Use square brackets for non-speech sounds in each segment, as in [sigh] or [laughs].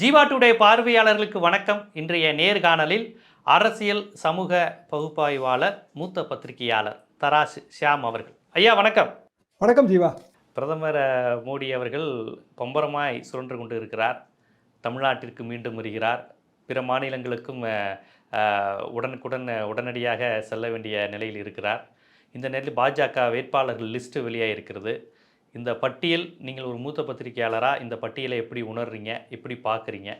Jeeva today பார்வையாளர்களுக்கு வணக்கம். இன்றைய நேர்காணலில் அரசியல் சமூக பகுப்பாய்வாளர் மூத்த பத்திரிகையாளர் தராசு ஷியாம் அவர்கள். ஐயா வணக்கம். வணக்கம் ஜீவா. பிரதமர் மோடி அவர்கள் பம்பரமாய் சுழன்று கொண்டு இருக்கிறார். தமிழ்நாட்டிற்கு மீண்டும் வருகிறார். பிற மாநிலங்களுக்கும் உடனுக்குடன் உடனடியாக செல்ல வேண்டிய நிலையில் இருக்கிறார். இந்த நேரத்தில் பாஜக வேட்பாளர்கள் லிஸ்ட்டு வெளியாக இருக்கிறது இந்த பட்டியல் நீங்கள் ஒரு மூத்த பத்திரிகையாளராக இந்த பட்டியலை எப்படி உணர்றீங்க எப்படி பார்க்குறீங்க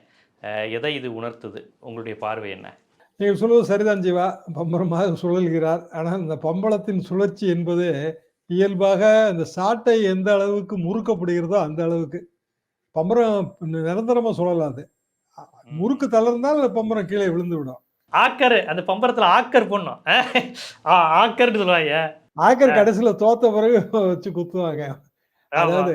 எதை இது உணர்த்துது? உங்களுடைய பார்வை என்ன? நீங்கள் சொல்வது சரிதான் ஜீவா. பம்பரமாக சுழல்கிறார். ஆனால் இந்த பம்பளத்தின் சுழற்சி என்பது இயல்பாக இந்த சாட்டை எந்த அளவுக்கு முறுக்கப்படுகிறதோ அந்த அளவுக்கு. பம்பரம் நிரந்தரமாக சுழலாது முறுக்கு தளர்ந்தால் அந்த பம்பரம் கீழே விழுந்து விடும் ஆக்கர். அந்த பம்பரத்தில் ஆக்கர் பொண்ணும். ஆக்கர்னு சொல்லுவாங்க. ஆக்கர் கடைசியில் தோத்த பிறகு வச்சு குத்துவாங்க. அதாவது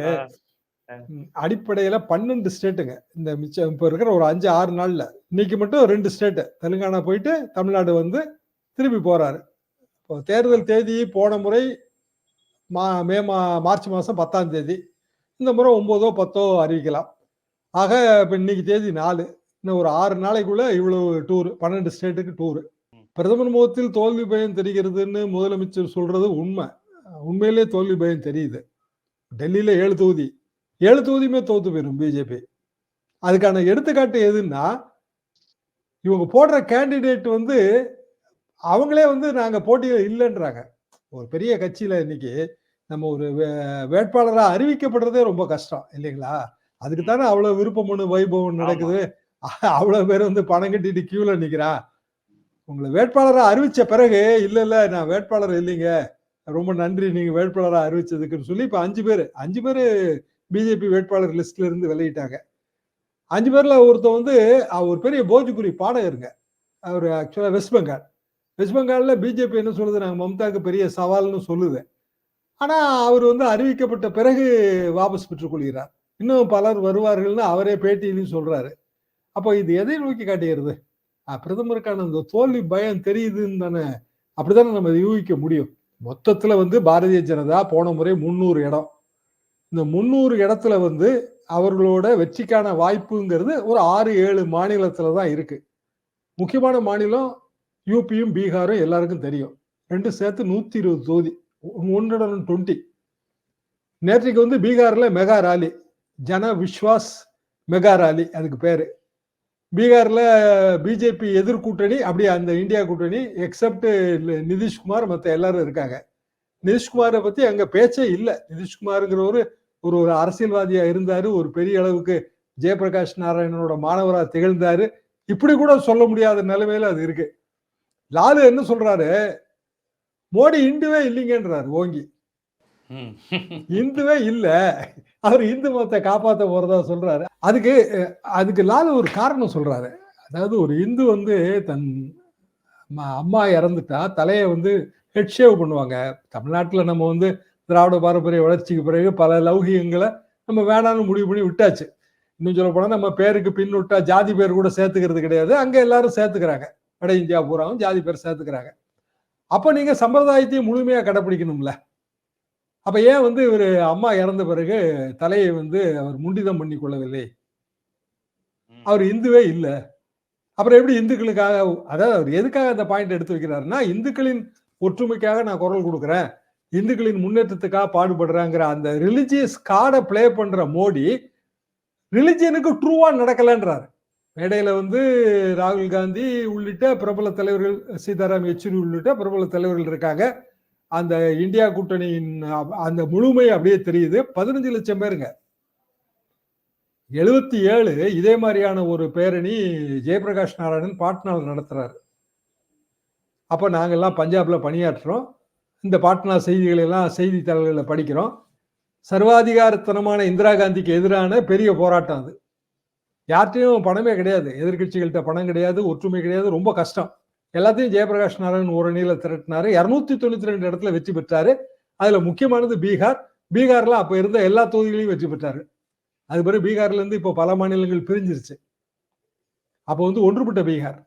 அடிப்படையில பன்னெண்டு ஸ்டேட்டுங்க. இந்த மிச்சம் இப்போ இருக்கிற ஒரு அஞ்சு ஆறு நாள்ல. இன்னைக்கு மட்டும் ரெண்டு ஸ்டேட்டு. தெலுங்கானா போயிட்டு தமிழ்நாடு வந்து திருப்பி போறாரு. இப்போ தேர்தல் தேதி போன முறை மா மே மா மார்ச் மாதம் பத்தாம் தேதி. இந்த முறை ஒம்போதோ பத்தோ அறிவிக்கலாம். ஆக இப்போ இன்னைக்கு தேதி நாலு. இன்னும் ஒரு ஆறு நாளைக்குள்ள இவ்வளவு டூர் பன்னெண்டு ஸ்டேட்டுக்கு டூர். பிரதமர் முகத்தில் தோல்வி பயம் தெரிகிறதுன்னு முதலமைச்சர் சொல்றது உண்மை. உண்மையிலே தோல்வி பயம் தெரியுது. டெல்லியில ஏழு தொகுதி. ஏழு தொகுதியுமே தோத்து போயிடும் பிஜேபி அதுக்கான எடுத்துக்காட்டு எதுன்னா இவங்க போடுற கேண்டிடேட் வந்து அவங்களே வந்து நாங்க போட்டியில் இல்லைன்றாங்க. ஒரு பெரிய கட்சியில இன்னைக்கு நம்ம ஒரு வே- வேட்பாளரா அறிவிக்கப்படுறதே ரொம்ப கஷ்டம் இல்லைங்களா? அதுக்கு தானே அவ்வளவு விருப்பம் ஒண்ணு வைபவம் நடக்குது. அவ்வளவு பேர் வந்து பணம் கட்டிட்டு கியூல நிக்கிறா உங்களை வேட்பாளரா அறிவிச்ச பிறகு இல்ல இல்ல நான் வேட்பாளர் இல்லைங்க. ரொம்ப நன்றி. நீங்க வேட்பாளராக அறிவிச்சதுக்குன்னு சொல்லி இப்போ அஞ்சு பேர் அஞ்சு பேர் பிஜேபி வேட்பாளர் லிஸ்ட்ல இருந்து வெளியிட்டாங்க. அஞ்சு பேர்ல ஒருத்தர் வந்து அவர் ஒரு பெரிய போஜ்புரி பாடகருங்க. அவர் ஆக்சுவலாக வெஸ்ட் பெங்கால் வெஸ்ட் பெங்காலில் பிஜேபி என்ன சொல்லுது? நாங்கள் மம்தாவுக்கு பெரிய சவால்னு சொல்லுது. ஆனால் அவர் வந்து அறிவிக்கப்பட்ட பிறகு வாபஸ் பெற்றுக்கொள்கிறார் இன்னும் பலர் வருவார்கள்னு அவரே பேட்டியிலையும் சொல்கிறாரு அப்போ இது எதை நோக்கி காட்டுகிறது? பிரதமருக்கான அந்த தோல்வி பயம் தெரியுதுன்னு தானே அப்படித்தானே நம்ம யூகிக்க முடியும்? மொத்தத்துல வந்து பாரதிய ஜனதா போன முறை முந்நூறு இடம். இந்த முந்நூறு இடத்துல வந்து அவர்களோட வெற்றிக்கான வாய்ப்புங்கிறது ஒரு ஆறு ஏழு மாநிலத்துல தான் இருக்கு. முக்கியமான மாநிலம் யூபியும் பீகாரும் எல்லாருக்கும் தெரியும். ரெண்டும் சேர்த்து நூத்தி இருபது தொகுதி ஒன்றுடன் டுவெண்ட்டி நேற்றைக்கு வந்து பீகார்ல mega rally Jan Vishwas mega rally அதுக்கு பேரு. பீகார்ல பிஜேபி எதிர்கூட்டணி அப்படியே அந்த இந்தியா கூட்டணி எக்ஸப்ட் நிதிஷ்குமார் மற்ற எல்லாரும் இருக்காங்க. நிதிஷ்குமாரை பத்தி அங்க பேச்சே இல்லை. நிதிஷ்குமாருங்கிறவரு ஒரு ஒரு அரசியல்வாதியா இருந்தாரு ஒரு பெரிய அளவுக்கு ஜெயபிரகாஷ் நாராயணனோட மாணவரா திகழ்ந்தாரு. இப்படி கூட சொல்ல முடியாத நிலைமையில அது இருக்கு. லாலு என்ன சொல்றாரு? மோடி இந்துவே இல்லைங்கன்றாரு ஓங்கி. இந்துவே இல்ல. அவர் இந்து மதத்தை காப்பாத்த போறதா சொல்றாரு. அதுக்கு அதுக்கு லாலு ஒரு காரணம் சொல்றாரு. அதாவது ஒரு இந்து வந்து தன் அம்மா இறந்துட்டா தலையை வந்து ஹெட் ஷேவ் பண்ணுவாங்க. தமிழ்நாட்டில் நம்ம வந்து திராவிட பாரம்பரிய வளர்ச்சிக்கு பிறகு பல லௌகியங்களை நம்ம வேணாம்னு முடிவு பண்ணி விட்டாச்சு. இன்னும் சொல்ல போனால் நம்ம பேருக்கு பின் விட்டா ஜாதி பேர் கூட சேர்த்துக்கிறது கிடையாது. அங்கே எல்லாரும் சேர்த்துக்கிறாங்க. வட இந்தியா பூராவும் ஜாதி பேர் சேர்த்துக்கிறாங்க. அப்போ நீங்கள் சம்பிரதாயத்தையும் முழுமையாக கடைப்பிடிக்கணும்ல. அப்ப ஏன் வந்து இவர் அம்மா இறந்த பிறகு தலையை வந்து அவர் முண்டிதம் பண்ணி கொள்ளவில்லை? அவர் இந்துவே இல்லை. அப்புறம் எப்படி இந்துக்களுக்காக அதாவது அவர் எதுக்காக அந்த பாயிண்ட் எடுத்து வைக்கிறாருன்னா இந்துக்களின் ஒற்றுமைக்காக நான் குரல் கொடுக்குறேன். இந்துக்களின் முன்னேற்றத்துக்காக பாடுபடுறாங்கிற அந்த ரிலிஜியஸ் கார்டை ப்ளே பண்ற மோடி ரிலிஜியனுக்கு ட்ரூவா நடக்கலன்றாரு. மேடையில வந்து ராகுல் காந்தி உள்ளிட்ட பிரபல தலைவர்கள் சீதாராம் யெச்சூரி உள்ளிட்ட பிரபல தலைவர்கள் இருக்காங்க. அந்த இந்தியா கூட்டணியின் அந்த முழுமை அப்படியே தெரியுது. பதினஞ்சு லட்சம் பேருங்க. எழுபத்தி ஏழு இதே மாதிரியான ஒரு பேரணி ஜெயபிரகாஷ் நாராயணன் பாட்னாவில் நடத்துறாரு. அப்போ நாங்கெல்லாம் பஞ்சாப்ல பணியாற்றுறோம். இந்த பாட்னா செய்திகளெல்லாம் செய்தித்தாள்களில் படிக்கிறோம். சர்வாதிகாரத்தனமான இந்திரா காந்திக்கு எதிரான பெரிய போராட்டம் அது. யார்கிட்டையும் பணமே கிடையாது. எதிர்க்கட்சிகள்கிட்ட பணம் கிடையாது ஒற்றுமை கிடையாது ரொம்ப கஷ்டம். எல்லாத்தையும் ஜெயபிரகாஷ் நாராயண் ஒரு அணியில திரட்டினாரு. இரநூத்தி தொண்ணூத்தி ரெண்டு இடத்துல வெற்றி பெற்றாரு. அதுல முக்கியமானது பீகார். பீகார்ல அப்ப இருந்த எல்லா தொகுதிகளையும் வெற்றி பெற்றாரு. அது பிறகு பீகார்ல இருந்து இப்போ பல மாநிலங்கள் பிரிஞ்சிருச்சு. அப்போ வந்து ஒன்றுபட்ட பீகார்.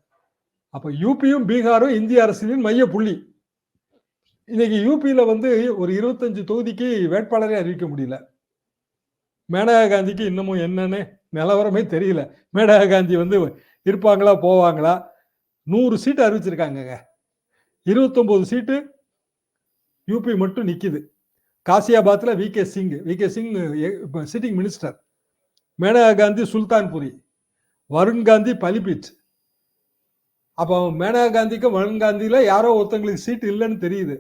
அப்ப யூபியும் பீகாரும் இந்திய அரசியலின் மைய புள்ளி. இன்னைக்கு யூபியில வந்து ஒரு இருபத்தஞ்சு தொகுதிக்கு வேட்பாளரே அறிவிக்க முடியல. மேனகா காந்திக்கு இன்னமும் என்னன்னு நிலவரமே தெரியல. மேனகா காந்தி வந்து இருப்பாங்களா போவாங்களா? நூறு சீட்டு அறிவிச்சிருக்காங்கங்க. இருபத்தொன்பது சீட்டு யூபி மட்டும் நிக்குது. காசியாபாத்தில் V K Singh V K Singh sitting minister Maneka Gandhi Sultanpuri. Varun Gandhi Pilibhit. அப்போ மேனகா காந்திக்கும் வருண் காந்தியில யாரோ ஒருத்தங்களுக்கு சீட் இல்லைன்னு தெரியுது.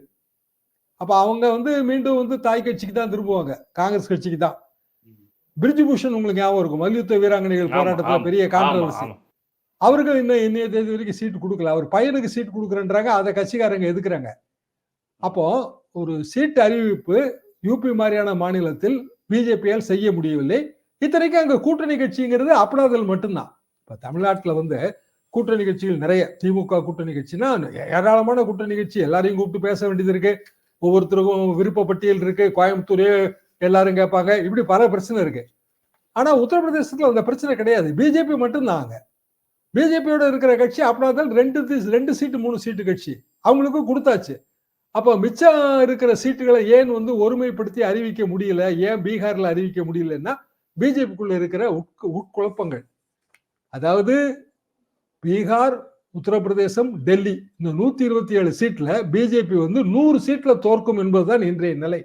அப்ப அவங்க வந்து மீண்டும் வந்து தாய் கட்சிக்கு தான் திரும்புவாங்க. காங்கிரஸ் கட்சிக்கு தான். பிரிஜ் பூஷன் உங்களுக்கு ஞாபகம் இருக்கும். மல்யுத்த வீராங்கனைகள் போராட்டத்துல பெரிய கான்ட்ரவர்சி. அவர்கள் இன்னும் இன்னைய தேதி வரைக்கும் சீட்டு கொடுக்கல. அவர் பையனுக்கு சீட்டு கொடுக்குறேன்றாங்க. அதை கட்சிக்காரங்க எதுக்குறாங்க? அப்போ ஒரு சீட்டு அறிவிப்பு யூபி மாதிரியான மாநிலத்தில் பிஜேபியால் செய்ய முடியவில்லை. இத்தனைக்கும் அங்கே கூட்டணி கட்சிங்கிறது அப்படாதல் மட்டும்தான். இப்போ தமிழ்நாட்டில் வந்து கூட்டணி கட்சிகள் நிறைய. திமுக கூட்டணி கட்சினா ஏராளமான கூட்டணி கட்சி. எல்லாரையும் கூப்பிட்டு பேச வேண்டியது இருக்கு. ஒவ்வொருத்தருக்கும் விருப்ப பட்டியல் இருக்கு. கோயம்புத்தூரே எல்லாரும் கேட்பாங்க. இப்படி பல பிரச்சனை இருக்கு. ஆனா உத்தரப்பிரதேசத்துல அந்த பிரச்சனை கிடையாது. பிஜேபி மட்டும்தான் அங்கே. பிஜேபியோட இருக்கிற கட்சி அப்படின்னா ரெண்டு ரெண்டு சீட்டு மூணு சீட்டு கட்சி. அவங்களுக்கும் கொடுத்தாச்சு. அப்போ மிச்சம் இருக்கிற சீட்டுகளை ஏன் வந்து ஒருமைப்படுத்தி அறிவிக்க முடியல? ஏன் பீகார்ல அறிவிக்க முடியலன்னா பிஜேபிக்குள்ள இருக்கிற உட்கு உட்குழப்பங்கள். அதாவது பீகார் உத்தரப்பிரதேசம் டெல்லி இந்த நூத்தி இருபத்தி ஏழு சீட்ல பிஜேபி வந்து நூறு சீட்ல தோற்கும் என்பதுதான் இன்றைய நிலை.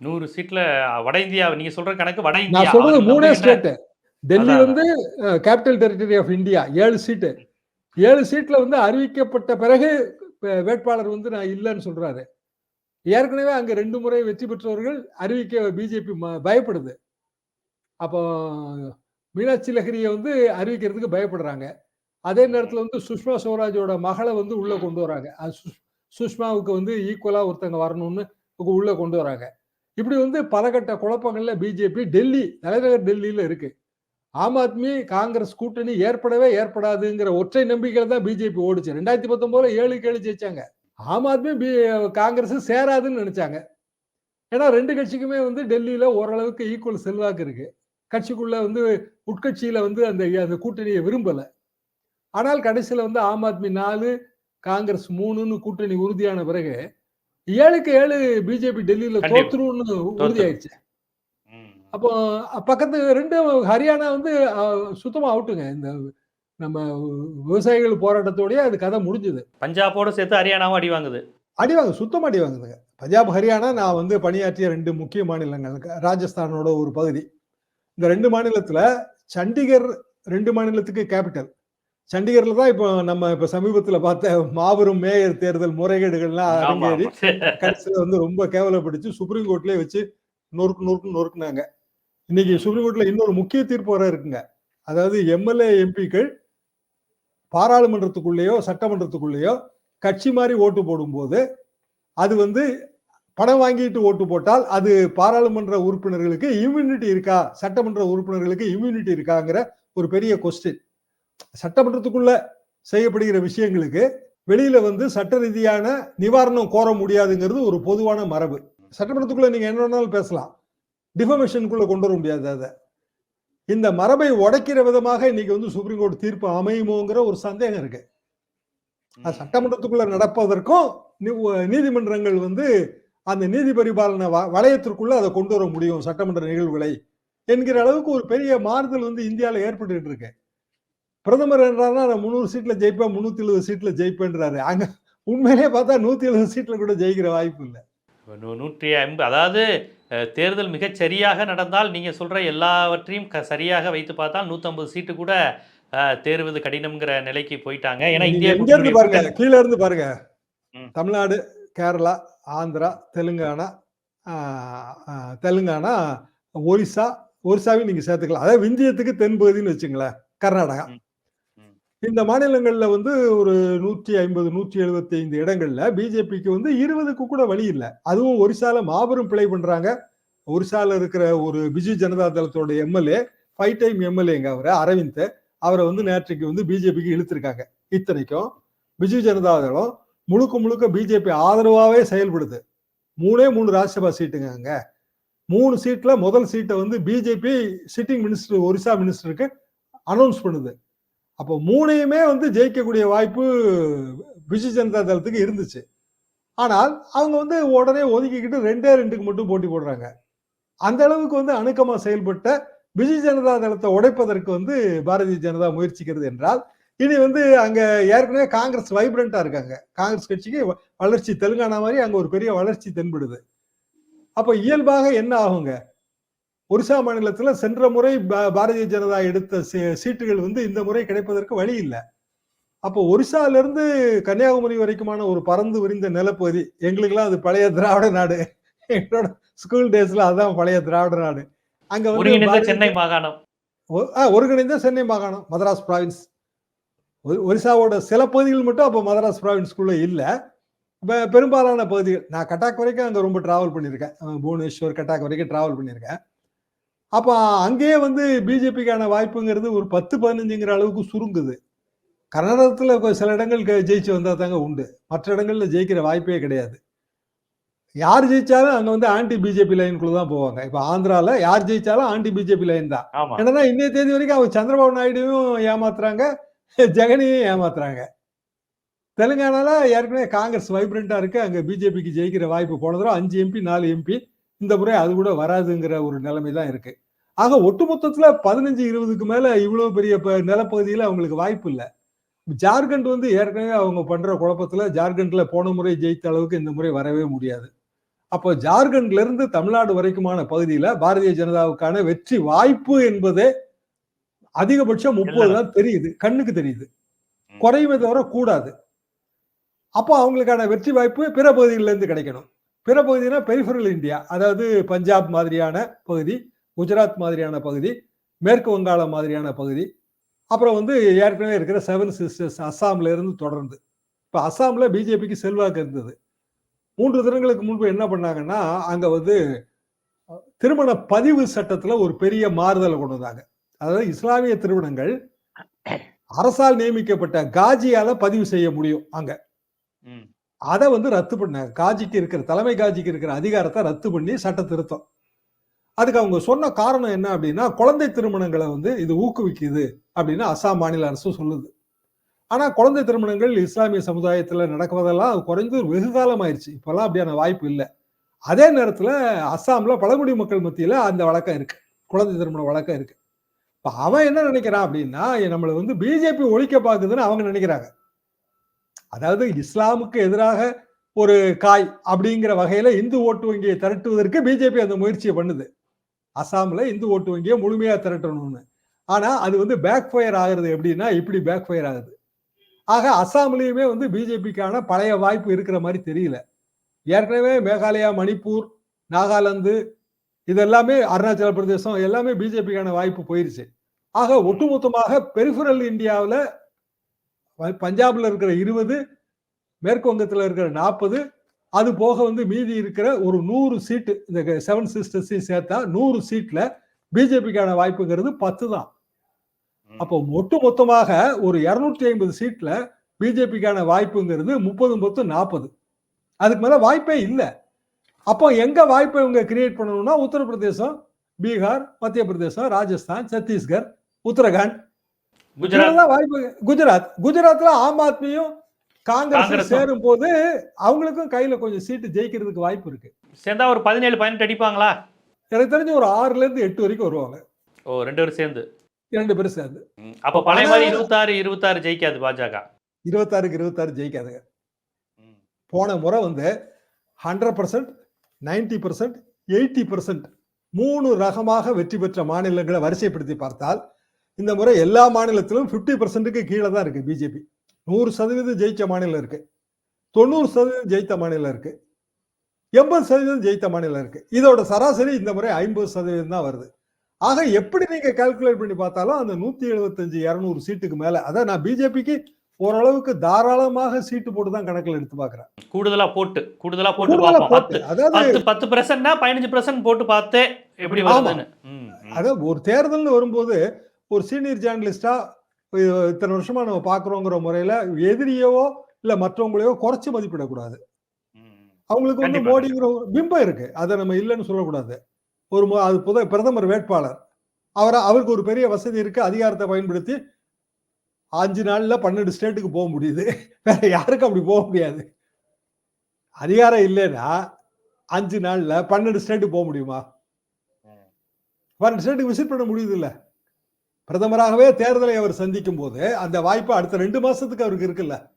நூறு சீட்ல வட இந்தியா நீங்க சொல்ற கணக்கு வட நான் இந்தியா. சொல்றது மூணே ஸ்டேட் டெல்லி வந்து கேபிட்டல் டெரிட்டரி ஆஃப் இந்தியா ஏழு சீட்டு. ஏழு சீட்ல வந்து அறிவிக்கப்பட்ட பிறகு வேட்பாளர் வந்து நான் இல்லைன்னு சொல்றாரு. ஏற்கனவே அங்க ரெண்டு முறை வெற்றி பெற்றவர்கள் அறிவிக்க பிஜேபி பயப்படுது. அப்போ மீனாட்சி லஹரியை வந்து அறிவிக்கிறதுக்கு பயப்படுறாங்க. அதே நேரத்துல வந்து சுஷ்மா ஸ்வராஜோட மகளை வந்து உள்ள கொண்டு வராங்க. சுஷ்மாவுக்கு வந்து ஈக்குவலா ஒருத்தங்க வரணும்னு உள்ள கொண்டு வராங்க. இப்படி வந்து பலகட்ட குழப்பங்கள்ல பிஜேபி டெல்லி தலைநகர் டெல்லியில இருக்கு. ஆம் ஆத்மி காங்கிரஸ் கூட்டணி ஏற்படவே ஏற்படாதுங்கிற ஒற்றை நம்பிக்கையில தான் பிஜேபி ஓடுச்சு. ரெண்டாயிரத்தி பத்தொன்பதுல ஏழு ஜெயிச்சாங்க. ஆம் ஆத்மி பி- காங்கிரஸ் சேராதுன்னு நினைச்சாங்க. ஏன்னா ரெண்டு கட்சிக்குமே வந்து டெல்லியில ஓரளவுக்கு ஈக்குவல் செல்வாக்கு இருக்கு. கட்சிக்குள்ள வந்து உட்கட்சியில வந்து அந்த அந்த கூட்டணியை விரும்பல. ஆனால் கடைசியில வந்து ஆம் ஆத்மி நாலு காங்கிரஸ் மூணுன்னு கூட்டணி உறுதியான பிறகு ஏழுக்கு ஏழு பிஜேபி டெல்லியில. தோத்துருன்னு உறுதியாயிடுச்சு. அப்போ பக்கத்து ரெண்டு ஹரியானா வந்து சுத்தமா அவுட்டுங்க. இந்த நம்ம விவசாயிகள் போராட்டத்தோடய அது கதை முடிஞ்சது. பஞ்சாபோட சேர்த்து ஹரியானாவும் அடி வாங்குது. அடிவாங்க சுத்தமா அடி வாங்குதுங்க. பஞ்சாப் ஹரியானா நான் வந்து பணியாற்றிய ரெண்டு முக்கிய மாநிலங்கள் ராஜஸ்தானோட ஒரு பகுதி. இந்த ரெண்டு மாநிலத்துல சண்டிகர் ரெண்டு மாநிலத்துக்கு கேபிட்டல். சண்டிகர்ல தான் இப்போ நம்ம இப்ப சமீபத்துல பார்த்த மாபெரும் மேயர் தேர்தல் முறைகேடுகள்லாம் அரங்கேறி. கடைசியில வந்து ரொம்ப கேவலப்படுத்தி சுப்ரீம் கோர்ட்லயே வச்சு நொறுக்கு நொறுக்கு நொறுக்குனாங்க. இன்னைக்கு சுப்ரீம் கோர்ட்ல இன்னொரு முக்கிய தீர்ப்பு வர இருக்குங்க. அதாவது எம்எல்ஏ எம்பிக்கள் பாராளுமன்றத்துக்குள்ளேயோ சட்டமன்றத்துக்குள்ளேயோ கட்சி மாதிரி ஓட்டு போடும்போது அது வந்து பணம் வாங்கிட்டு ஓட்டு போட்டால் அது பாராளுமன்ற உறுப்பினர்களுக்கு இம்யூனிட்டி இருக்கா? சட்டமன்ற உறுப்பினர்களுக்கு இம்யூனிட்டி இருக்காங்கிற ஒரு பெரிய கொஸ்டின் சட்டமன்றத்துக்குள்ள செய்யப்படுகிற விஷயங்களுக்கு வெளியில வந்து சட்ட ரீதியான நிவாரணம் கோர முடியாதுங்கிறது ஒரு பொதுவான மரபு. சட்டமன்றத்துக்குள்ள நீங்க என்ன வேணாலும் பேசலாம். டிஃபமேஷனுக்குள்ள கொண்டு வர முடியாது அதை. இந்த மரபை உடைக்கிற விதமாக இன்னைக்கு வந்து சுப்ரீம் கோர்ட் தீர்ப்பு அமையுமோங்கிற ஒரு சந்தேகம் இருக்கு. அது சட்டமன்றத்துக்குள்ள நடப்பதற்கும் நீதிமன்றங்கள் வந்து அந்த நீதி பரிபாலன வளையத்திற்குள்ள அதை கொண்டு வர முடியும் சட்டமன்ற நிகழ்வுகளை என்கிற அளவுக்கு ஒரு பெரிய மாறுதல் வந்து இந்தியாவில் ஏற்பட்டு இருக்கு. பிரதமர் என்றாருன்னா நான் முந்நூறு சீட்ல ஜெயிப்பேன் முன்னூத்தி எழுபது சீட்ல ஜெயிப்பேன்றாரு. அங்க உண்மையிலே பார்த்தா நூத்தி எழுபது சீட்ல கூட ஜெயிக்கிற வாய்ப்பு இல்லை. நூ- நூற்றி ஐம்பது அதாவது தேர்தல் மிகச் சரியாக நடந்தால் நீங்க சொல்ற எல்லாவற்றையும் க- சரியாக வைத்து பார்த்தால் 150 சீட்டு கூட தேர்வது கடினம்ங்கிற நிலைக்கு போயிட்டாங்க ஏன்னா இந்திய இருந்து பாருங்க கீழ இருந்து பாருங்க. தமிழ்நாடு கேரளா ஆந்திரா தெலுங்கானா தெலுங்கானா ஒரிசா ஒரிசாவையும் நீங்க சேர்த்துக்கலாம் அதாவது விந்தியத்துக்கு தென்பகுதின்னு வச்சுங்களேன் கர்நாடகா. இந்த மாநிலங்கள்ல வந்து ஒரு நூற்றி ஐம்பது நூற்றி எழுபத்தி ஐந்து இடங்கள்ல பிஜேபிக்கு வந்து இருபதுக்கு கூட வழி இல்லை. அதுவும் ஒரிசால மாபெரும் பிழை பண்றாங்க. ஒரிசால இருக்கிற ஒரு பிஜு ஜனதா தளத்தோட எம்எல்ஏ ஃபைவ் டைம் எம்எல்ஏங்க அவர் அரவிந்த். அவரை வந்து நேற்றைக்கு வந்து பிஜேபிக்கு இழுத்திருக்காங்க. இத்தனைக்கும் பிஜு ஜனதா தளம் முழுக்க முழுக்க பிஜேபி ஆதரவாகவே செயல்படுது. மூணே மூணு ராஜ்யசபா சீட்டுங்க அங்கே. மூணு சீட்டில் முதல் சீட்டை வந்து பிஜேபி சிட்டிங் மினிஸ்டர் ஒரிசா மினிஸ்டருக்கு அனௌன்ஸ் பண்ணுது. அப்போ மூணையுமே வந்து ஜெயிக்கக்கூடிய வாய்ப்பு பிஜு ஜனதா தளத்துக்கு இருந்துச்சு. ஆனால் அவங்க வந்து உடனே ஒதுக்கிக்கிட்டு ரெண்டே ரெண்டுக்கு மட்டும் போட்டி போடுறாங்க. அந்த அளவுக்கு வந்து அணுக்கமாக செயல்பட்ட பிஜு ஜனதா தளத்தை உடைப்பதற்கு வந்து பாரதிய ஜனதா முயற்சிக்கிறது என்றால் இனி வந்து அங்கே ஏற்கனவே காங்கிரஸ் வைப்ரண்டா இருக்காங்க. காங்கிரஸ் கட்சிக்கு வ- வளர்ச்சி தெலுங்கானா மாதிரி அங்கே ஒரு பெரிய வளர்ச்சி தென்படுது. அப்போ இயல்பாக என்ன ஆகுங்க? ஒரிசா மாநிலத்துல சென்ற முறை பாரதிய ஜனதா எடுத்த சீட்டுகள் வந்து இந்த முறை கிடைப்பதற்கு வழி இல்லை. அப்போ ஒரிசால இருந்து கன்னியாகுமரி வரைக்குமான ஒரு பறந்து விரிந்த நிலப்பகுதி எங்களுக்கெல்லாம் அது பழைய திராவிட நாடு. எங்களோட ஸ்கூல் டேஸ்ல அதான் பழைய திராவிட நாடு. அங்க வந்து சென்னை மாகாணம். ஒருங்கிணைந்த சென்னை மாகாணம் மதராஸ் ப்ராவின்ஸ் ஒரிசாவோட சில பகுதிகள் மட்டும் அப்போ மதராஸ் ப்ராவின்ஸ்குள்ள இல்லை. பெரும்பாலான பகுதிகள். நான் கட்டாக் வரைக்கும் அங்கே ரொம்ப டிராவல் பண்ணியிருக்கேன். புவனேஸ்வர் கட்டாக் வரைக்கும் டிராவல் பண்ணியிருக்கேன். அப்போ அங்கேயே வந்து பிஜேபிக்கான வாய்ப்புங்கிறது ஒரு பத்து பதினஞ்சுங்கிற அளவுக்கு சுருங்குது. கர்நாடகத்தில் சில இடங்கள் ஜெயிச்சு வந்தால் தாங்க உண்டு. மற்ற இடங்கள்ல ஜெயிக்கிற வாய்ப்பே கிடையாது. யார் ஜெயிச்சாலும் அங்கே வந்து ஆன்டி பிஜேபி லைனுக்குள்ள தான் போவாங்க. இப்போ ஆந்திரால யார் ஜெயிச்சாலும் ஆன்டி பிஜேபி லைன் தான். என்னன்னா இன்னைய தேதி வரைக்கும் அவங்க சந்திரபாபு நாயுடுவும் ஏமாத்துறாங்க ஜெகனையும் ஏமாத்துறாங்க. தெலுங்கானால ஏற்கனவே காங்கிரஸ் வைப்ரண்டா இருக்கு. அங்க பிஜேபிக்கு ஜெயிக்கிற வாய்ப்பு போன தடவை அஞ்சு எம்பி நாலு எம்பி இந்த முறை அது கூட வராதுங்கிற ஒரு நிலைமை தான் இருக்கு. ஆக ஒட்டுமொத்தத்துல பதினஞ்சு இருபதுக்கு மேல இவ்வளவு பெரிய நிலப்பகுதியில அவங்களுக்கு வாய்ப்பு இல்லை. ஜார்க்கண்ட் வந்து ஏற்கனவே அவங்க பண்ற குழப்பத்துல ஜார்க்கண்ட்ல போன முறை ஜெயித்த அளவுக்கு இந்த முறை வரவே முடியாது. அப்போ ஜார்க்கண்ட்ல இருந்து தமிழ்நாடு வரைக்குமான பகுதியில பாரதிய ஜனதாவுக்கான வெற்றி வாய்ப்பு என்பதே அதிகபட்சம் முப்பது தான் தெரியுது கண்ணுக்கு தெரியுது. குறையுமே தவிர கூடாது. அப்போ அவங்களுக்கான வெற்றி வாய்ப்பு பிற பகுதிகளில இருந்து கிடைக்கணும். பிற பகுதினா பெரிஃபரல் இந்தியா அதாவது பஞ்சாப் மாதிரியான பகுதி. குஜராத் மாதிரியான பகுதி மேற்கு வங்காளம் மாதிரியான பகுதி அப்புறம் வந்து ஏற்கனவே இருக்கிற செவன் சிஸ்டர்ஸ் அஸ்ஸாம்ல இருந்து தொடர்ந்து. இப்போ அஸ்ஸாம்ல பிஜேபிக்கு செல்வாக்கு இருந்தது. மூன்று தினங்களுக்கு முன்பு என்ன பண்ணாங்கன்னா அங்க வந்து திருமண பதிவு சட்டத்துல ஒரு பெரிய மாறுதலை கொண்டு வந்தாங்க. அதாவது இஸ்லாமிய திருமணங்கள் அரசால் நியமிக்கப்பட்ட காஜியால பதிவு செய்ய முடியும் அங்க. அதை வந்து ரத்து பண்ணாங்க. காஜிக்கு இருக்கிற தலைமை காஜிக்கு இருக்கிற அதிகாரத்தை ரத்து பண்ணி சட்ட திருத்தம். அதுக்கு அவங்க சொன்ன காரணம் என்ன அப்படின்னா குழந்தை திருமணங்களை வந்து இது ஊக்குவிக்குது அப்படின்னு அசாம் மாநில அரசு சொல்லுது. ஆனா குழந்தை திருமணங்கள் இஸ்லாமிய சமுதாயத்துல நடக்குவதெல்லாம் அது குறைந்து வெகு காலம் ஆயிடுச்சு. இப்பெல்லாம் அப்படியான வாய்ப்பு இல்லை. அதே நேரத்துல அஸ்ஸாம்ல பழங்குடி மக்கள் மத்தியில அந்த வழக்கம் இருக்கு. குழந்தை திருமண வழக்கம் இருக்கு. இப்ப அவன் என்ன நினைக்கிறான் அப்படின்னா நம்மளை வந்து பிஜேபி ஒழிக்க பாக்குதுன்னு அவங்க நினைக்கிறாங்க. அதாவது இஸ்லாமுக்கு எதிராக ஒரு காய் அப்படிங்கிற வகையில இந்து ஓட்டு வங்கியை திரட்டுவதற்கு பிஜேபி அந்த முயற்சியை பண்ணுது. அசாமில் இந்து ஓட்டு வங்கியை முழுமையாக திரட்டணும்னு. ஆனால் அது வந்து பேக் ஃபயர் ஆகுறது எப்படின்னா இப்படி பேக் ஃபயர் ஆகுது. ஆக அசாம்லேயுமே வந்து பிஜேபிக்கான பழைய வாய்ப்பு இருக்கிற மாதிரி தெரியல. ஏற்கனவே மேகாலயா மணிப்பூர் நாகாலாந்து இதெல்லாமே அருணாச்சல பிரதேசம் எல்லாமே பிஜேபிக்கான வாய்ப்பு போயிருச்சு. ஆக ஒட்டுமொத்தமாக பெரிஃபரல் இந்தியாவில் பஞ்சாபில் இருக்கிற இருபது மேற்கு வங்கத்தில் இருக்கிற நாற்பது அது போக வந்து மீதி இருக்கிற ஒரு நூறு சீட்டு இந்த செவன் சிஸ்டர்ஸையும் சேர்த்தா நூறு சீட்ல பிஜேபிக்கான வாய்ப்புங்கிறது பத்து தான். அப்போ ஒட்டு மொத்தமாக ஒரு இருநூற்றி ஐம்பது சீட்ல பிஜேபிக்கான வாய்ப்புங்கிறது முப்பது மொத்தம் நாற்பது அதுக்கு மேல வாய்ப்பே இல்லை. அப்போ எங்க வாய்ப்பை இவங்க கிரியேட் பண்ணணும்னா உத்தரப்பிரதேசம் பீகார் மத்திய பிரதேசம் ராஜஸ்தான் சத்தீஸ்கர் உத்தரகாண்ட். குஜராத். வாய்ப்பு குஜராத். குஜராத்ல ஆம் ஆத்மியும் காங்கிரஸ். சேரும் போது அவங்களுக்கும் கையில கொஞ்சம் சீட்டு ஜெயிக்கிறதுக்கு வாய்ப்பு இருக்கு. சேர்ந்தா ஒரு பதினேழு பதினெட்டு அடிப்பாங்களா? எனக்கு தெரிஞ்சு ஒரு ஆறுல இருந்து எட்டு வரைக்கும் வருவாங்க. ஓ ரெண்டு பேரும் சேர்ந்து. இரண்டு பேரும் சேர்ந்து. அப்ப பழைய மாதிரி இருபத்தாறு இருபத்தாறு ஜெயிக்காது பாஜக. இருபத்தாறுக்கு இருபத்தாறு ஜெயிக்காதுங்க. போன முறை வந்து hundred percent ninety percent eighty percent மூணு ரகமாக வெற்றி பெற்ற மாநிலங்களை வரிசைப்படுத்தி பார்த்தால் இந்த முறை எல்லா மாநிலத்திலும் 50% பர்சன்ட்டுக்கு கீழே தான் இருக்கு பிஜேபி நூறு சதவீதம் ஜெயிச்ச மாநிலம் இருக்கு. தொண்ணூறு சதவீதம் ஜெயித்த மாநிலம் இருக்கு. எண்பது சதவீதம் ஜெயித்த மாநிலம் இருக்கு. இதோட சராசரி இந்த முறை ஐம்பது சதவீதம் தான் வருது. ஆக எப்படி நீங்க கால்குலேட் பண்ணி பார்த்தாலும் அந்த நூத்தி எழுபத்தஞ்சு இருநூறு சீட்டுக்கு மேல அதான் நான் பிஜேபிக்கு ஓரளவுக்கு தாராளமாக சீட்டு போட்டு தான் கணக்கில் எடுத்து பார்க்கிறேன். கூடுதலா போட்டு கூடுதலா போட்டு பத்து அதாவது பத்து பெர்சன்ட்னா பதினஞ்சு பெர்சன்ட் போட்டு பார்த்தே எப்படி. அதாவது ஒரு தேர்தல்னு வரும்போது ஒரு சீனியர் ஜேர்னலிஸ்டா இத்தனை வருஷமா நம்ம பாக்குறோங்கிற முறையில எதிரியவோ இல்ல மற்றவங்களையோ குறைச்சு மதிப்பிடக்கூடாது. அவங்களுக்கு வந்து. மோடிங்கிற ஒரு பிம்பம் இருக்கு. அதை நம்ம இல்லைன்னு சொல்லக்கூடாது. ஒரு அது புத பிரதமர் வேட்பாளர். அவரை அவருக்கு ஒரு பெரிய வசதி இருக்கு. அதிகாரத்தை பயன்படுத்தி அஞ்சு நாள்ல பன்னெண்டு ஸ்டேட்டுக்கு போக முடியுது. [laughs] வேற யாருக்கும் அப்படி போக முடியாது. அதிகாரம் இல்லைன்னா அஞ்சு நாள்ல பன்னெண்டு ஸ்டேட்டுக்கு போக முடியுமா. பன்னெண்டு ஸ்டேட்டுக்கு விசிட் பண்ண முடியுது இல்ல. பிரதமராகவே தேர்தலை அவர் சந்திக்கும் போது அந்த வாய்ப்பு அடுத்த ரெண்டு மாசத்துக்கு அவருக்கு இருக்குல்ல.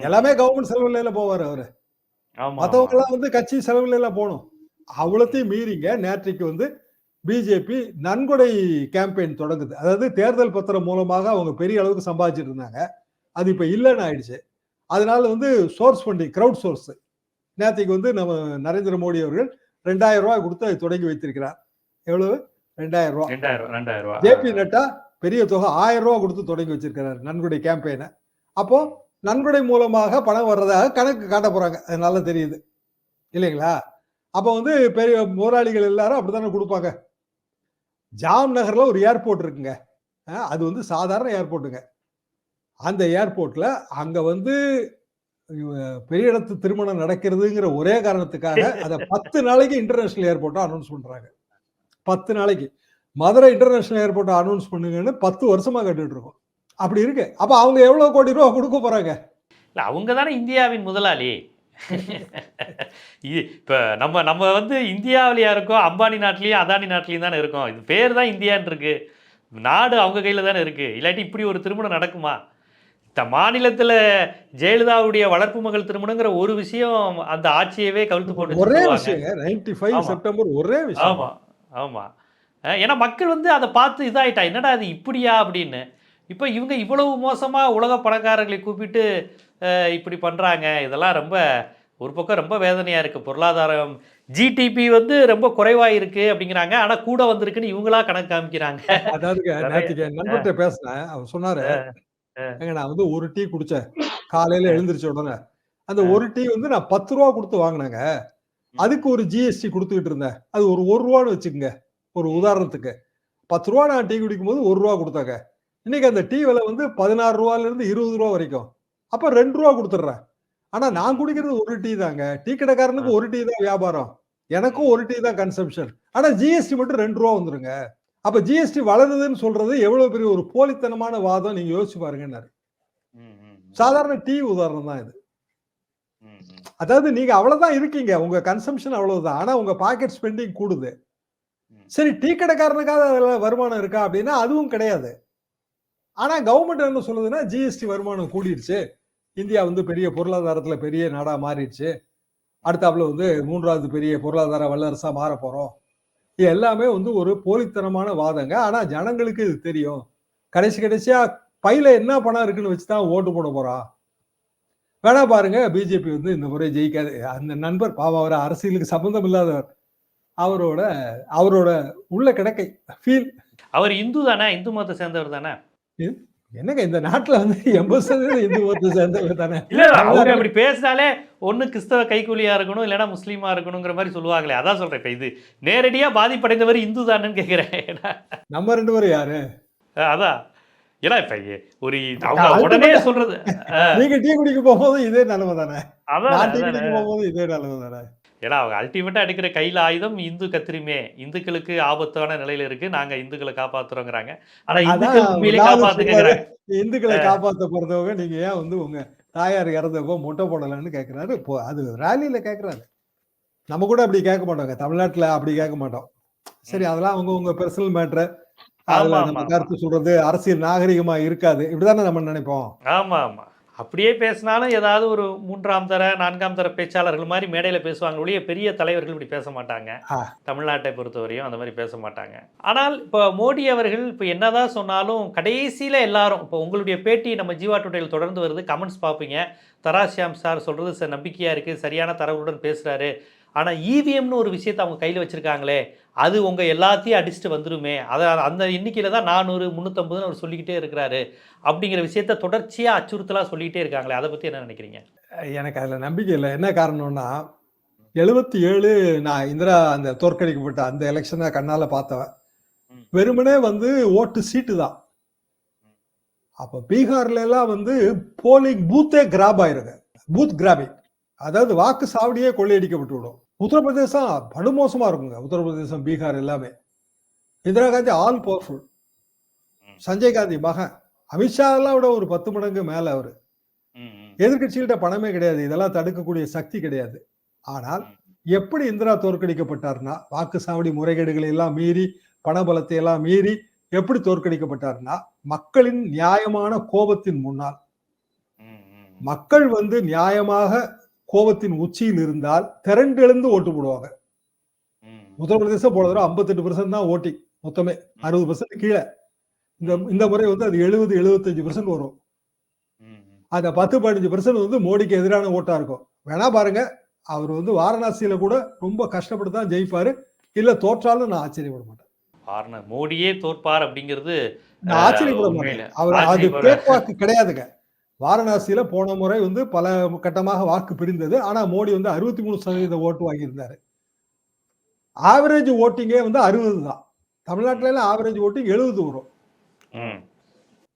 எல்லாமே கவர்மெண்ட் செலவுல போவார் அவரு. ஆமா. எல்லாம் வந்து கட்சி செலவுல போகணும். அவ்வளோத்தையும் மீறிங்க நேற்றைக்கு வந்து பிஜேபி நன்கொடை கேம்பெயின் தொடங்குது. அதாவது தேர்தல் பத்திரம் மூலமாக அவங்க பெரிய அளவுக்கு சம்பாதிச்சிட்டு இருந்தாங்க. அது இப்ப இல்லைன்னு ஆயிடுச்சு. அதனால வந்து சோர்ஸ் ஃபண்டிங் கிரவுட் சோர்ஸ் நேற்றுக்கு வந்து நம்ம நரேந்திர மோடி அவர்கள் ரெண்டாயிரம் ரூபாய் கொடுத்து அதை தொடங்கி வைத்திருக்கிறார். எவ்வளவு? ரெண்டாயிரம் ரூபா, ரெண்டாயிரம் ரூபா. ஜேபி நட்டா பெரிய தொகை ஆயிரம் ரூபாய் கொடுத்து தொடங்கி வச்சிருக்கிறார் நன்கொடை கேம்பெயினை. அப்போ நன்கொடை மூலமாக பணம் வர்றதாக கணக்கு காட்ட போறாங்க. அது நல்லா தெரியுது. இல்லைங்களா? அப்போ வந்து பெரிய முதலாளிகள் எல்லாரும் அப்படித்தானே கொடுப்பாங்க. ஜாம் நகர்ல ஒரு ஏர்போர்ட் இருக்குங்க. அது வந்து சாதாரண ஏர்போர்ட்டுங்க. அந்த ஏர்போர்ட்ல அங்க வந்து பெரிய இடத்து திருமணம் நடக்கிறதுங்கிற ஒரே காரணத்துக்காக [laughs] அதை பத்து நாளைக்கு இன்டர்நேஷனல் ஏர்போர்ட்டா அனௌன்ஸ் பண்றாங்க. பத்து நாளைக்கு. மதுரை இன்டர்நேஷனல் ஏர்போர்ட்டை அனௌன்ஸ் பண்ணுங்கன்னு பத்து வருஷமா கேட்டுட்டு இருக்கோம். அப்படி இருக்கு. அப்ப அவங்க எவ்வளவு கோடி ரூபா கொடுக்க போறாங்க? இல்ல அவங்க தானே இந்தியாவின் முதலாளி. இது இப்போ நம்ம நம்ம வந்து இந்தியாவிலையா இருக்கோம் அம்பானி நாட்டிலையும் அதானி நாட்டிலையும் தானே இருக்கோம். இது பேர் தான் இந்தியான்னு இருக்கு. நாடு அவங்க கையில் தானே இருக்கு. இல்லாட்டி இப்படி ஒரு திருமணம் நடக்குமா? இந்த மாநிலத்தில் ஜெயலலிதாவுடைய வளர்ப்பு மகள் திருமணங்கிற ஒரு விஷயம் அந்த ஆட்சியவே கவிழ்த்து போட்டு ஒரே. விஷயங்க. Ninety five. செப்டம்பர் ஒரே விஷயம். ஆமா. ஆமா. அஹ் ஏன்னா மக்கள் வந்து அதை பார்த்து இதாயிட்டா என்னடா அது இப்படியா? அப்படின்னு. இப்போ இவங்க இவ்வளவு மோசமா உலக பணக்காரர்களை கூப்பிட்டு இப்படி பண்றாங்க. இதெல்லாம் ரொம்ப ஒரு பக்கம் ரொம்ப வேதனையா இருக்கு. பொருளாதாரம் ஜிடிபி வந்து ரொம்ப குறைவா இருக்கு அப்படிங்கிறாங்க. ஆனா கூட வந்திருக்குன்னு இவங்களா கணக்கு காமிக்கிறாங்க. என் நண்பர்கிட்ட பேசினேன். அவர் சொன்னாரு ஏங்க நான் வந்து ஒரு டீ குடிச்சேன். காலையில எழுந்திரிச்ச உடனே. அந்த ஒரு டீ வந்து நான் பத்து ரூபா கொடுத்து வாங்கினேங்க. அதுக்கு ஒரு ஜிஎஸ்டி கொடுத்துக்கிட்டு இருந்தேன். அது ஒரு ஒரு ரூபான்னு வச்சுக்கோங்க. ஒரு உதாரணத்துக்கு. பத்து ரூபா நான் டீ குடிக்கும் போது ஒரு ரூபா கொடுத்தாங்க. இன்னைக்கு அந்த டீ விலை வந்து பதினாறு ரூபால இருந்து இருபது ரூபா வரைக்கும். அப்ப ரெண்டு ரூபா கொடுத்துட்றேன். ஆனா நான் குடிக்கிறது ஒரு டீ தாங்க. டீ கடைக்காரனுக்கு ஒரு டீ தான் வியாபாரம். எனக்கும் ஒரு டீ தான் கன்சம்ஷன் ஆனா ஜிஎஸ்டி மட்டும் ரெண்டு ரூபா வந்துருங்க. அப்ப ஜிஎஸ்டி வளருதுன்னு சொல்றது எவ்வளவு பெரிய ஒரு போலித்தனமான வாதம் நீங்க யோசிச்சு பாருங்கன்னாரு. சாதாரண டீ உதாரணம் தான் இது. அதாவது நீங்க அவ்வளவுதான் இருக்கீங்க. உங்க கன்சம்ஷன் அவ்வளவுதான். ஆனா உங்க பாக்கெட் ஸ்பெண்டிங் கூடுது. சரி டீ கடைக்காரனுக்காக அதுல வருமானம் இருக்கா அப்படின்னா அதுவும் கிடையாது. ஆனா கவர்மெண்ட் என்ன சொல்லுதுன்னா ஜிஎஸ்டி வருமானம் கூடிருச்சு இந்தியா வந்து பெரிய பொருளாதாரத்துல பெரிய நாடா மாறிடுச்சு. அடுத்தாப்புல வந்து மூன்றாவது பெரிய பொருளாதார வல்லரசா மாற போறோம். இது எல்லாமே வந்து ஒரு போலித்தனமான வாதங்க. ஆனா ஜனங்களுக்கு இது தெரியும். கடைசி கடைசியா பையில என்ன பணம் இருக்குன்னு வச்சுதான் ஓட்டு போட போறான் வேணா பாருங்க பிஜேபி வந்து இந்த முறை ஜெயிக்காது. அந்த நண்பர் பாவம் அவர் அரசியலுக்கு சம்பந்தம் இல்லாதவர். அவரோட அவரோட உள்ள கிடக்கை ஃபீல் அவர் இந்து தானே? இந்து மதத்தை சேர்ந்தவர் தானே? என்னங்க இந்த நாட்டுல வந்து எண்பது சதவீதம் இந்து மதத்தை சேர்ந்தவர் தானே? இல்ல அவங்க அப்படி பேசினாலே ஒண்ணு கிறிஸ்தவ கைக்கூலியா இருக்கணும் இல்லைன்னா முஸ்லீமா இருக்கணுங்கிற மாதிரி சொல்லுவாங்களே அதான் சொல்றேன் இப்ப இது. நேரடியா பாதிப்படைந்தவர் இந்து தானேன்னு கேக்குறேன். ஏன்னா, நம்ம ரெண்டு பேரும் யாரு? அதான். ஏன்னா இப்ப ஒரு அவங்க உடனே சொல்றது நீங்க டீ குடிக்க போகும்போது இதே நிலைமை தானே? அதான் டீ. குடிக்க போகும்போது இதே நிலைமை தானே? ஏன்னா அவங்க அல்டிமேட்டா எடுக்கிற கையில ஆயுதம் இந்து கத்திரிமே. இந்துக்களுக்கு ஆபத்தான நிலையில இருக்கு. நாங்க இந்துக்களை காப்பாத்துறோங்கிறாங்க. ஆனா இந்துக்கள் உண்மையிலே இந்துக்களை காப்பாத்த பிறந்தவங்க நீங்க ஏன் வந்து உங்க தாயார் இறந்தப்போ முட்டை போடலன்னு கேக்குறாரு. இப்போ அது ரேலியில கேக்குறாரு. நம்ம கூட அப்படி கேட்க மாட்டோங்க. தமிழ்நாட்டுல அப்படி கேட்க மாட்டோம். சரி அதெல்லாம் அவங்க உங்க பர்சனல் மேட்ரு அதுல நம்ம கருத்து சொல்றது அரசியல் நாகரிகமா இருக்காது. இப்படிதானே நம்ம நினைப்போம்? ஆமா ஆமா. அப்படியே பேசினாலும் ஏதாவது ஒரு மூன்றாம் தர நான்காம் தர பேச்சாளர்கள் மாதிரி மேடையில பேசுவாங்க ஒழிய பெரிய தலைவர்கள் இப்படி பேச மாட்டாங்க. தமிழ்நாட்டை பொறுத்தவரையும் அந்த மாதிரி பேச மாட்டாங்க. ஆனால் இப்போ மோடி அவர்கள் இப்போ என்னதான் சொன்னாலும் கடைசியில எல்லாரும் இப்போ உங்களுடைய பேட்டி நம்ம ஜீவா டுடேயில் தொடர்ந்து வருது. கமெண்ட்ஸ் பார்ப்பீங்க. தராசியாம் சார் சொல்றது ச நம்பிக்கையா இருக்கு. சரியான தரவுடன் பேசுறாரு. ஆனா இவிஎம்னு ஒரு விஷயத்தை அவங்க கையில் வச்சிருக்காங்களே அது உங்க எல்லாத்தையும் அடிச்சுட்டு வந்துருமே. அதை அந்த எண்ணிக்கையில தான் நானூறு முந்நூற்றம்பதுன்னு அவர் சொல்லிக்கிட்டே இருக்கிறாரு அப்படிங்கிற விஷயத்த தொடர்ச்சியா அச்சுறுத்தலா சொல்லிக்கிட்டே இருக்காங்களே அதை பத்தி என்ன நினைக்கிறீங்க? எனக்கு அதுல நம்பிக்கை இல்லை. என்ன காரணம்னா எழுபத்தி ஏழு நான் இந்திரா அந்த தோற்கடிக்கப்பட்ட அந்த எலெக்ஷனை கண்ணால பார்த்தவன். வெறுமனே வந்து ஓட்டு சீட்டு தான். அப்ப பீகார்ல எல்லாம் வந்து போலிங் பூத்தே கிராப் ஆயிருங்க. பூத் கிராபிங் அதாவது வாக்கு சாவடியே கொள்ளையடிக்கப்பட்டு விடும் உத்தரப்பிரதேசம் படுமோசமா இருக்குங்க. உத்தரப்பிரதேசம் பீகார் எல்லாமே. Indira Gandhi all powerful. Sanjay Gandhi மகன். அமித்ஷா எல்லாம் விட ஒரு பத்து மடங்கு மேல அவரு. எதிர்கட்சிகள்கிட்ட பணமே கிடையாது. இதெல்லாம் தடுக்கக்கூடிய சக்தி கிடையாது. ஆனால் எப்படி இந்திரா தோற்கடிக்கப்பட்டார்னா வாக்கு சாவடி முறைகேடுகளை எல்லாம் மீறி பணபலத்தை எல்லாம் மீறி எப்படி தோற்கடிக்கப்பட்டார்னா மக்களின் நியாயமான கோபத்தின் முன்னால். மக்கள் வந்து நியாயமாக கோபத்தின் உச்சியில் இருந்தால் திரண்டெழுந்து ஓட்டு போடுவாங்க. உத்தரப்பிரதேசம் போன தடவை ஐம்பத்தெட்டு பர்சன்ட் தான் ஓட்டிங் மொத்தமே. அறுபது பர்சன்ட் கீழே. இந்த இந்த முறை வந்து அது எழுபது எழுபத்தஞ்சு பர்சன்ட் வரும். அந்த பத்து பதினஞ்சு பர்சன்ட் வந்து மோடிக்கு எதிரான ஓட்டா இருக்கும். வேணா பாருங்க அவர் வந்து வாரணாசியில கூட ரொம்ப கஷ்டப்பட்டு தான் ஜெயிப்பாரு. இல்ல தோற்றாலும் நான் ஆச்சரியப்பட மாட்டேன். மோடியே தோற்பார் அப்படிங்கிறது நான் ஆச்சரியப்பட. மாட்டேன். அவர் அது ஆச்சரியப்பட- பேக் வாக்கு கிடையாதுங்க. வாரணாசியில போன முறை வந்து பல கட்டமாக வாக்கு பிரிந்தது. ஆனா மோடி வந்து அறுபத்தி மூணு சதவீத ஓட்டு வாங்கியிருந்தாரு. ஆவரேஜ் ஓட்டிங்கே வந்து அறுபது தான். தமிழ்நாட்டுல எல்லாம் ஆவரேஜ் ஓட்டிங் எழுபது வரும்.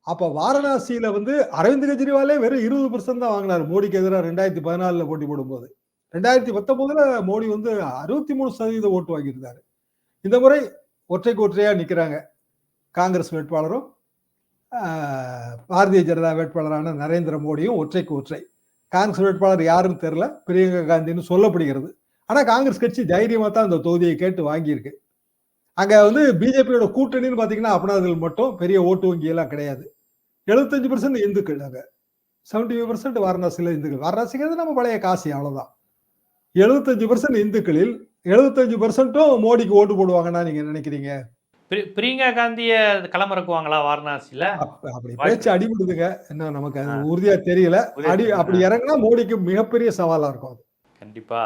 அப்ப வாரணாசியில வந்து அரவிந்த் கெஜ்ரிவாலே வெறும் இருபது பர்சன்ட் தான் வாங்கினாரு. மோடிக்கு எதிராக ரெண்டாயிரத்தி பதினாலுல போட்டி போடும்போது. ரெண்டாயிரத்தி பத்தொன்பதுல மோடி வந்து அறுபத்தி மூணு சதவீத ஓட்டு வாங்கியிருந்தாரு. இந்த முறை ஒற்றைக்கு ஒற்றையா நிக்கிறாங்க காங்கிரஸ் வேட்பாளரும் பாரதிய ஜனதா வேட்பாளரான நரேந்திர மோடியும் ஒற்றைக்கு ஒற்றை. காங்கிரஸ் வேட்பாளர் யாருன்னு தெரில பிரியங்கா காந்தின்னு சொல்லப்படுகிறது. ஆனால் காங்கிரஸ் கட்சி தைரியமாக தான் அந்த தொகுதியை கேட்டு வாங்கியிருக்கு. அங்கே வந்து பிஜேபியோட கூட்டணின்னு பார்த்தீங்கன்னா அப்பனாதில் மட்டும் பெரிய ஓட்டு வங்கியெல்லாம் கிடையாது. எழுபத்தஞ்சு பர்சன்ட் இந்துக்கள் அங்கே. செவன்டி ஃபைவ் பர்சன்ட் வாரணாசியில் இந்துக்கள். வாரணாசிங்கிறது நம்ம பழைய காசி அவ்வளோதான் எழுபத்தஞ்சு பர்சன்ட் இந்துக்களில் எழுபத்தஞ்சு பர்சன்ட்டும் மோடிக்கு ஓட்டு போடுவாங்கன்னா நீங்கள் நினைக்கிறீங்க? பிரியங்கா காந்திய களமிறக்குவாங்களா வாரணாசியில அப்ப- அப்படி. பேச்சு அடிபடுதுங்க என்ன நமக்கு அது. உறுதியா தெரியல அடி. அப்படி இறங்கினா மோடிக்கு மிகப்பெரிய சவாலா இருக்கும். கண்டிப்பா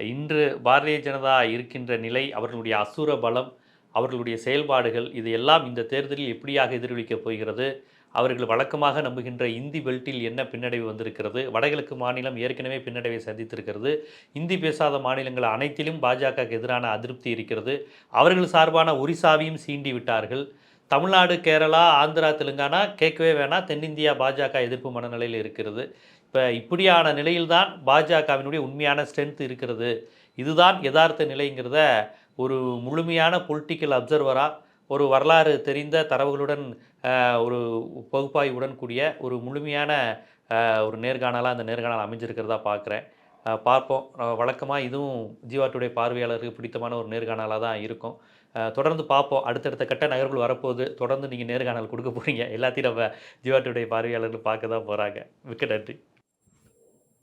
இன்று பாரதிய ஜனதா இருக்கின்ற நிலை அவர்களுடைய அசுர பலம் அவர்களுடைய செயல்பாடுகள் இது எல்லாம் இந்த தேர்தலில் எப்படியாக எதிரொலிக்கப் போகிறது அவர்கள் வழக்கமாக நம்புகின்ற இந்தி பெல்ட்டில் என்ன பின்னடைவு வந்திருக்கிறது? வடகிழக்கு மாநிலம் ஏற்கனவே பின்னடைவை சந்தித்திருக்கிறது. இந்தி பேசாத மாநிலங்கள் அனைத்திலும் பாஜகவுக்கு எதிரான அதிருப்தி இருக்கிறது. அவர்கள் சார்பான ஒரிசாவையும் சீண்டி விட்டார்கள். தமிழ்நாடு கேரளா ஆந்திரா தெலுங்கானா கேட்கவே வேணாம். தென்னிந்தியா பாஜக எதிர்ப்பு மனநிலையில் இருக்கிறது. இப்போ இப்படியான நிலையில்தான் பாஜகவினுடைய உண்மையான ஸ்ட்ரென்த் இருக்கிறது. இதுதான் யதார்த்த நிலைங்கிறத ஒரு முழுமையான பொலிட்டிக்கல் அப்சர்வராக ஒரு வரலாறு தெரிந்த தரவுகளுடன் ஒரு பகுப்பாய்வுடன் கூடிய ஒரு முழுமையான ஒரு நேர்காணலாக அந்த நேர்காணல் அமைஞ்சிருக்கிறதா பார்க்குறேன் பார்ப்போம். வழக்கமாக இதுவும் ஜீவா டுடே பார்வையாளருக்கு பிடித்தமான ஒரு நேர்காணலாக தான் இருக்கும். தொடர்ந்து பார்ப்போம். அடுத்தடுத்த கட்ட நகர்வுகள் வரப்போகுது. தொடர்ந்து நீங்கள் நேர்காணல் கொடுக்க போகிறீங்க எல்லாத்தையும் நம்ம ஜீவா டுடே பார்வையாளர்கள் பார்க்க தான் போகிறாங்க மிக்க நன்றி.